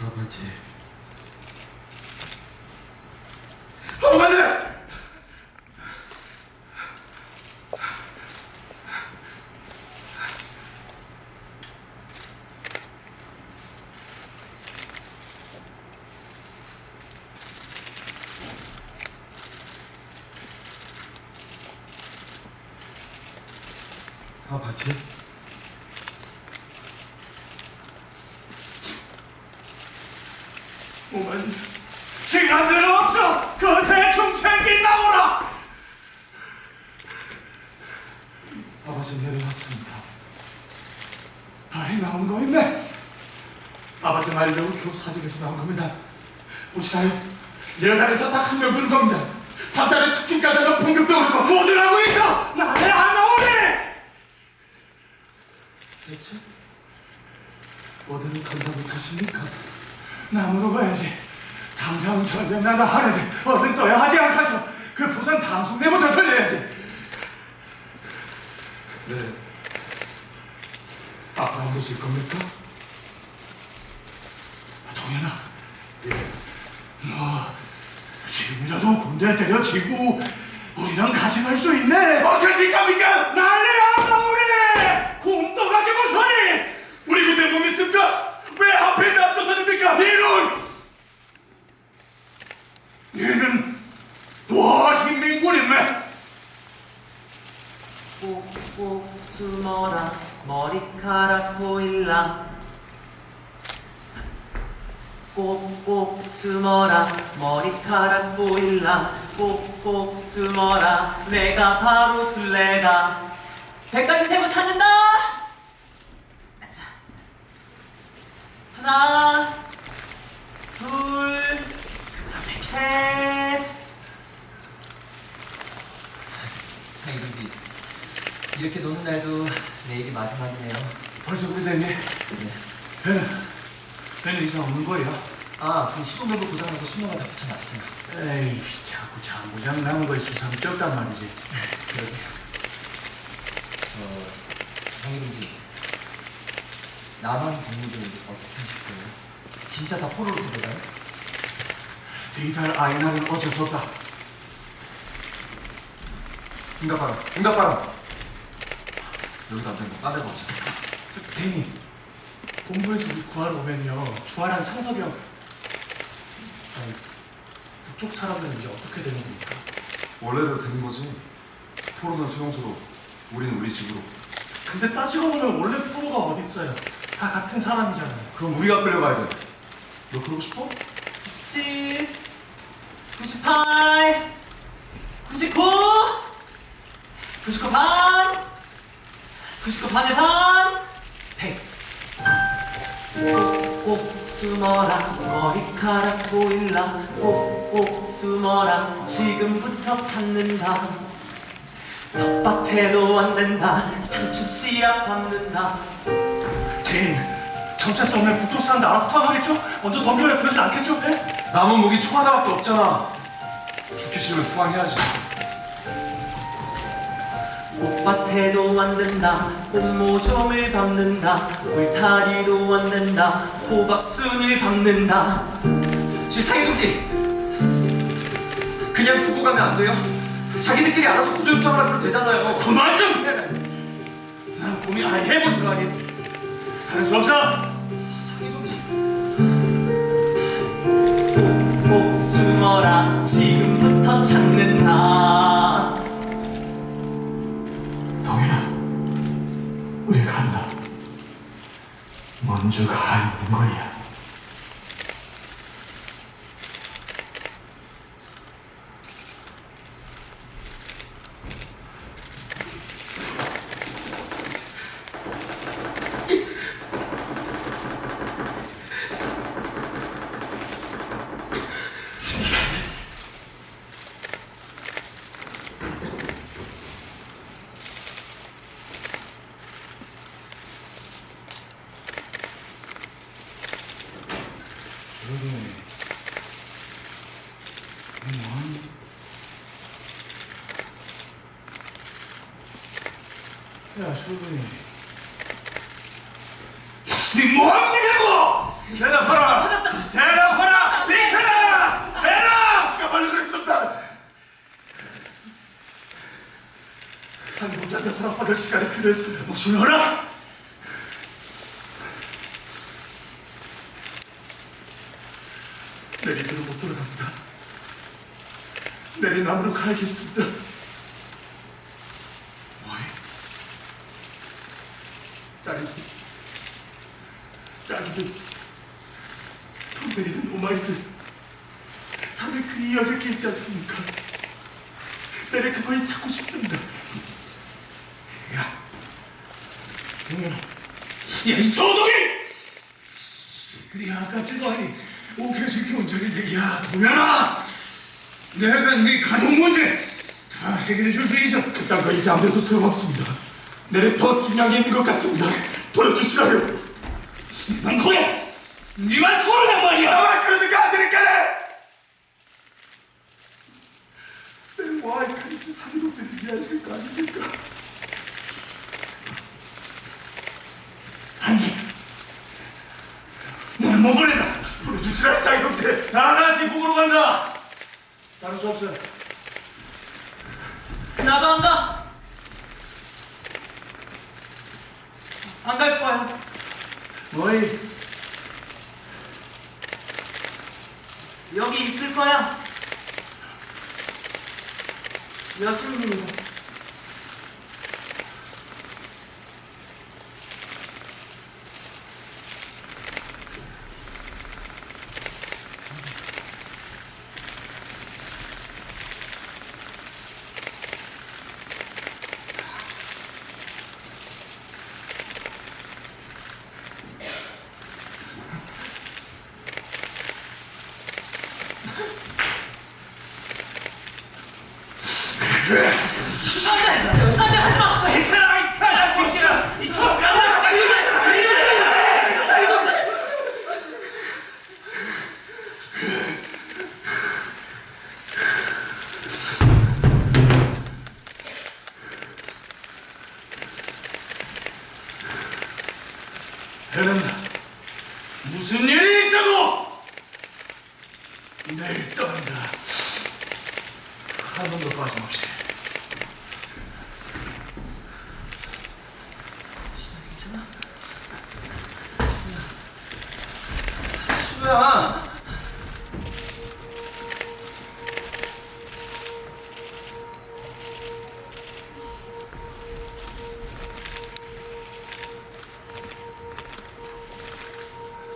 아버지. 어머니! 아버지. 어머니, 시간들 없어! 그 대충 챙긴 나오라! 아버지 내려왔습니다. 아이 나온 거 있네. 아버지 말대로 교사직에서 나온 겁니다. 보시라요. 여달에서 딱 한명 주는 겁니다. 답답해 특집 가다가 봉급도 오르고 모두 하고 있어. 나를 안 나오니. 대체 어디로 간다고 하십니까? 나무로 가야지. 당장 전쟁 나다 하는데 얼른 떠야 하지 않겠어. 그 부산 당숙내부터 돌려야지. 네. 아빠 안 보실 겁니까? 동현아, 너 지금이라도 군대 때려치고 우리랑 같이 갈 수 있네. 어떻게 갑니까? 난리 안 나오네. 굶떠 가지고 서니. 우리 군대 못 믿습니까? 왜 하필 놔둬서입니까? 니는 얘는 뭐 흰민군이네. 꼭꼭 숨어라 머리카락 보일라 꼭꼭 숨어라 머리카락 보일라 꼭꼭 숨어라 내가 바로 술래다 백가지 세고 찾는다 자. 하나 둘셋 상희동지 이렇게 노는 날도 내일이 마지막이네요. 벌써 그리 됐니? 배는 배는 이상 없는 거야. 아, 그 시동벨브 고장나고 수명을 다 붙여놨어요. 에이 자꾸 장부장 남은 거에 수상 쪘단 말이지. 그러게요. 저 상희동지 남한 동무들 어떻게 하실 거예요? 진짜 다 포로로 데려가요? 뒤달 아이나는 어쩔 수 없다. 응답하라. 응답하라. 여기도 안 거. 딴데 가보자. 저, 대니 본부에서 우리 구하러 오면요 주하랑 창석이 형 북쪽 사람들은 이제 어떻게 되는 겁니까? 원래대로 되는 거지. 포로는 수용소로, 우린 우리 집으로. 근데 따지고 보면 원래 프로가 어디 있어요? 다 같은 사람이잖아요. 그럼 우리가 끌려가야 돼. 너 그러고 싶어? 97 98 99 99 반, 99 반의 반, 100. 꼭꼭 숨어라 머리카락 보일라 꼭꼭 숨어라 지금부터 찾는다 텃밭에도 안 된다 상추 씨앗 밟는다 대인 정체성 없는 북쪽 사람들 알아서 투항하겠죠? 먼저 덤벼라 그러진 않겠죠? 예? 남은 무기 총 하나밖에 없잖아. 죽기 싫으면 투항해야지. 꽃밭에도 안 된다. 꽃모종을 밟는다. 울타리도 안 된다. 호박순을 밟는다. 실상희 동지. 그냥 두고 가면 안 돼요? 자기들끼리 알아서 구조 요청하라 그러면 되잖아요. 그만 좀 해! 난 고민 아예 해본 줄 아니 다른 수 없어! 상희 동지. 꼭꼭 숨어라. 지금부터 찾는다 먼저 가 있는 거야 그러면 그러면 야 소근이. 네 뭐하는 거냐고! 대답하라! 찾았다. 대답하라! 비켜라 네. 대답! 시간 말려 그랬었다! 상속자한테 허락받을 시간에 그랬으면 무신하라 남으로 가야겠습니다. 뭐해? 딸이든 짝이든 동생이든 오마이든 다들 그 이야기 게 있지 않습니까? 내내 그거이 찾고 싶습니다. 야, 야, 이 조동이! 그래 아까 찌더니 오케이 지켜온 적인데 야 동현아 내가 네 가족 문제 다 해결해 줄 수 있어 그딴 거 이제 아무데도 소용없습니다. 내내 더 중요한 게 있는 것 같습니다. 보내주시라요. 넌 그래 네만 그러란 말이야 나만 그러니까 안 되니까! 내 와이 카리치 사기 동생을 위하실 거 아닙니까? 안돼 너는 못 보낸다 보내주시라 사기 동생! 다 같이 북으로 간다 다를 수 없어 나도 안 가. 안 갈 거야. 뭐이 여기 있을 거야. 여신입니다. 안돼, 안돼 하지 마. 이카라 이카라 진짜 이 족가라 대단다 무슨 일이 있어도 내일 떠난다 한 번도 빠짐없이 뭐야?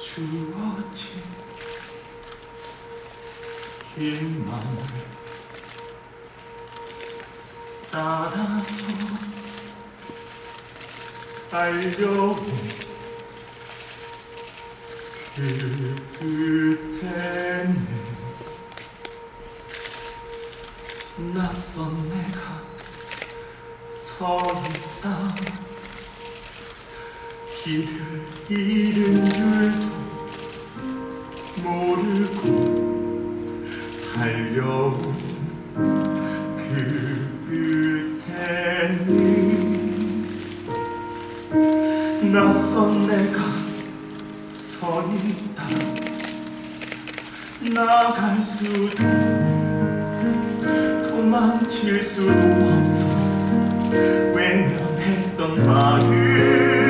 주어진 길만을 따라서 달려온 그 끝에는 낯선 내가 서 있다. 길을 잃은 줄도 모르고 달려온 그 끝에는 낯선 내가 서 있다. 나갈 수도 도망칠 수도 없어. 외면했던 마음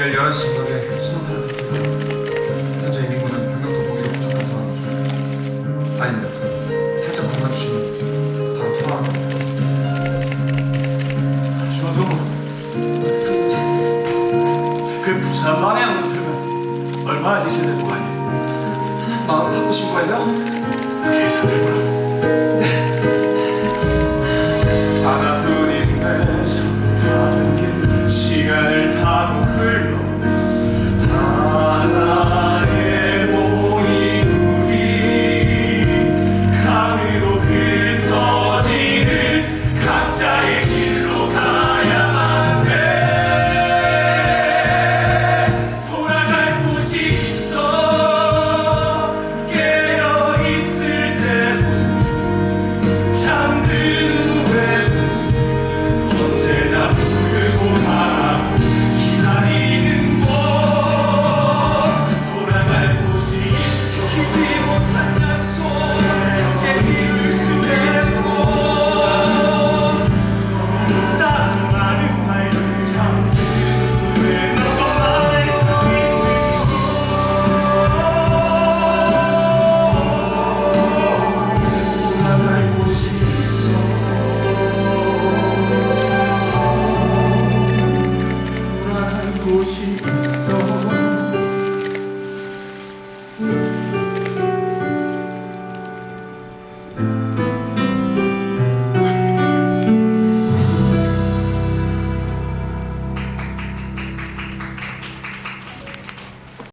내일 11시 저녁에 수동탄을 듣기로 현재 민군은 병력도 무기도 상황입니다. 아닙니다. 살짝 건너주시면 바로 투하합니다. 주어도 그 부산 방향으로 들면 얼마 맞으셔야 되는 거 아니에요? 마음 바꾸신 거예요? 계산해보라. 하